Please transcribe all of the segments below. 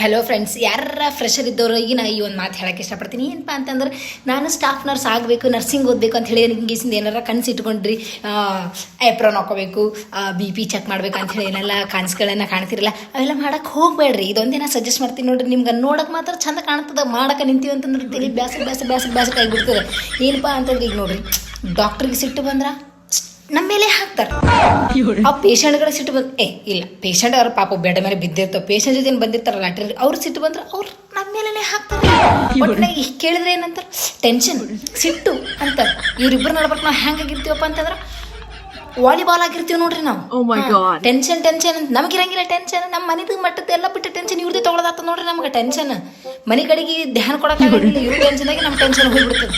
Hello friends ಯಾರ fresher ಇದ್ದವರು ಈಗ ನಾ ಈ ಒಂದು ಮಾತು ಹೇಳಕ್ಕೆ ಇಷ್ಟಪಡ್ತೀನಿ. ಏನಪ್ಪ ಅಂತಂದ್ರೆ, ನಾನು ಸ್ಟಾಫ್ ನರ್ಸ್ ಆಗಬೇಕು ನರ್ಸಿಂಗ್ ಓದಬೇಕು ಅಂತ ಹೇಳಿ ಹಿಂಗಿಸಿಂದ ಏನಾರ ಕನ್ಸು ಇಟ್ಕೊಂಡ್ರಿ ಏಪ್ರೋನ್ ಹಾಕೋಬೇಕು ಬಿ ಪಿ ಚೆಕ್ ಮಾಡಬೇಕು ಅಂತ ಹೇಳಿ ಏನೆಲ್ಲ ಕನ್ಸುಗಳನ್ನ ಕಾಣ್ತಿರಲ್ಲ, ಅವೆಲ್ಲ ಮಾಡಕ್ಕೆ ಹೋಗಬೇಡ್ರಿ. ಇದೊಂದೇನ ಸಜೆಸ್ಟ್ ಮಾಡ್ತೀನಿ ನೋಡ್ರಿ, ನಿಮ್ಗೆ ನೋಡೋಕೆ ಮಾತ್ರ ಚಂದ ಕಾಣ್ತದೆ. ಮಾಡೋಕೆ ನಿಂತೀವಿ ಅಂತಂದ್ರೆ ತಲೆ ಬ್ಯಾಸ ಬ್ಯಾಸ ಬ್ಯಾಸ ಬ್ಯಾಸಕ್ಕೆ ಆಗಿಬಿಡ್ತದೆ. ಏನಪ್ಪ ಅಂತಂದ್ರೆ ಈಗ ನೋಡ್ರಿ ಡಾಕ್ಟ್ರಿಗೆ ಸಿಟ್ಟು ಬಂದ್ರೆ ನಮ್ಮ ಮೇಲೆ ಹಾಕ್ತಾರೆ. ಆ ಪೇಷಂಟ್ಗಳ ಸಿಟ್ಟು ಬಂದ್ ಏ ಇಲ್ಲ. ಪೇಷಂಟ್ ಅವ್ರ ಪಾಪ ಬೆಡ ಮೇಲೆ ಬಿದ್ದಿರ್ತಾವ. ಪೇಷಂಟ್ ಜೊತೆ ಬಂದಿರ್ತಾರಲ್ಲ ಲಾಟ್ರಿ ಅವ್ರ ಸಿಟ್ಟು ಬಂದ್ರೆ ಅವ್ರ ನಮ್ಮ ಮೇಲೆನೆ ಹಾಕ್ತಾರೆ. ಕೇಳಿದ್ರೆ ಏನಂತಾರೆ? ಟೆನ್ಷನ್ ಸಿಟ್ಟು ಅಂತ ಇವ್ರಿಬ್ರು ನಡ್ಬೇಕು ನಾವು ಹೆಂಗಾಗಿರ್ತೀವಪ್ಪ ಅಂತಂದ್ರೆ ವಾಲಿಬಾಲ್ ಆಗಿರ್ತೀವಿ ನೋಡ್ರಿ ನಾವು. Oh. ಟೆನ್ಷನ್ ಟೆನ್ಷನ್ ಅಂತ ನಮಗಿರಂಗಿಲ್ಲ ಟೆನ್ಷನ್ ನಮ್ಮ ಮನೆದ ಮಟ್ಟದ ಎಲ್ಲ ಬಿಟ್ಟು ಟೆನ್ಷನ್ ಇವ್ರದ್ದು ತೊಗೊಳದಾತ ನೋಡ್ರಿ ನಮ್ಗೆ ಟೆನ್ಷನ್ ಮನೆ ಕಡೆಗೆ ಧ್ಯಾನ ಕೊಡಕ್ಕೆ ಇವ್ರ ಟೆನ್ಷನ್ ಆಗಿ ನಮ್ಮ ಟೆನ್ಷನ್ ಹೋಗ್ಬಿಡ್ತದೆ.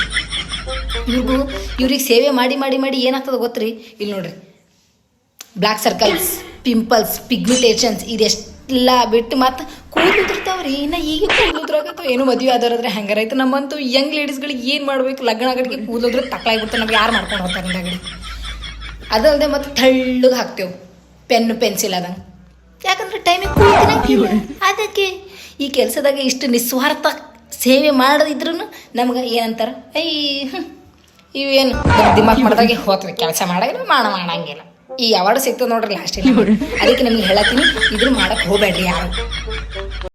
ಇವ್ರಿಗೂ ಇವ್ರಿಗೆ ಸೇವೆ ಮಾಡಿ ಮಾಡಿ ಮಾಡಿ ಏನಾಗ್ತದೆ ಗೊತ್ತ್ರಿ? ಇಲ್ಲಿ ನೋಡ್ರಿ. ಬ್ಲ್ಯಾಕ್ ಸರ್ಕಲ್ಸ್ ಪಿಂಪಲ್ಸ್ ಪಿಗ್ಮಿಟೇಷನ್ಸ್ ಇದೆಲ್ಲ ಬಿಟ್ಟು ಮತ್ತೆ ಕೂದಲು ಉದುರ್ತಾವ್ರಿ. ಇನ್ನು ಈಗ ಕೂದಲು ಏನು ಮದುವೆ ಆದವ್ರಾದ್ರೆ ಹೆಂಗಾರೈತೆ ನಮ್ಮಂತೂ ಯಂಗ್ ಲೇಡೀಸ್ಗಳಿಗೆ ಏನು ಮಾಡ್ಬೇಕು? ಲಗ್ನ ಆಗಡಿಗೆ ಕೂದಲು ಉದ್ರೆ ತಕ್ಲಾಗ್ಬಿಡ್ತಾರೆ ನಮ್ಗೆ ಯಾರು ಮಾಡ್ಕೊಂಡು ಹೋಗ್ತಾರೆ ಅಂದಾಗಡಿ ಅದಲ್ಲದೆ ಮತ್ತೆ ತಳ್ಳಗೆ ಹಾಕ್ತೇವೆ. ಪೆನ್ನು ಪೆನ್ಸಿಲ್ ಅದಂಗೆ ಯಾಕಂದ್ರೆ ಟೈಮಿಗೆ ಕೂತಿರಂಗಿಲ್ಲ ಅದಕ್ಕೆ ಈ ಕೆಲಸದಾಗ ಇಷ್ಟು ನಿಸ್ವಾರ್ಥ ಸೇವೆ ಮಾಡದಿದ್ರು ನಮ್ಗೆ ಏನಂತಾರೆ? ಐ ಇವೇನು? ದಿಮಾಕ್ ಮಾಡಿದಾಗೆ ಹೋತ್ವಿ ಕೆಲಸ ಮಾಡಂಗಿಲ್ಲ ಮಾಡ ಮಾಡಂಗಿಲ್ಲ. ಈ ಅವಾರ್ಡ್ ಸಿಗ್ತದೆ ನೋಡ್ರಿ ಲಾಸ್ಟ್ ಅದಕ್ಕೆ ನಿಮ್ಗೆ ಹೇಳತ್ತೀನಿ ಇದನ್ನ ಮಾಡಕ್ಕೆ ಹೋಗ್ಬೇಡ್ರಿ ಯಾರು.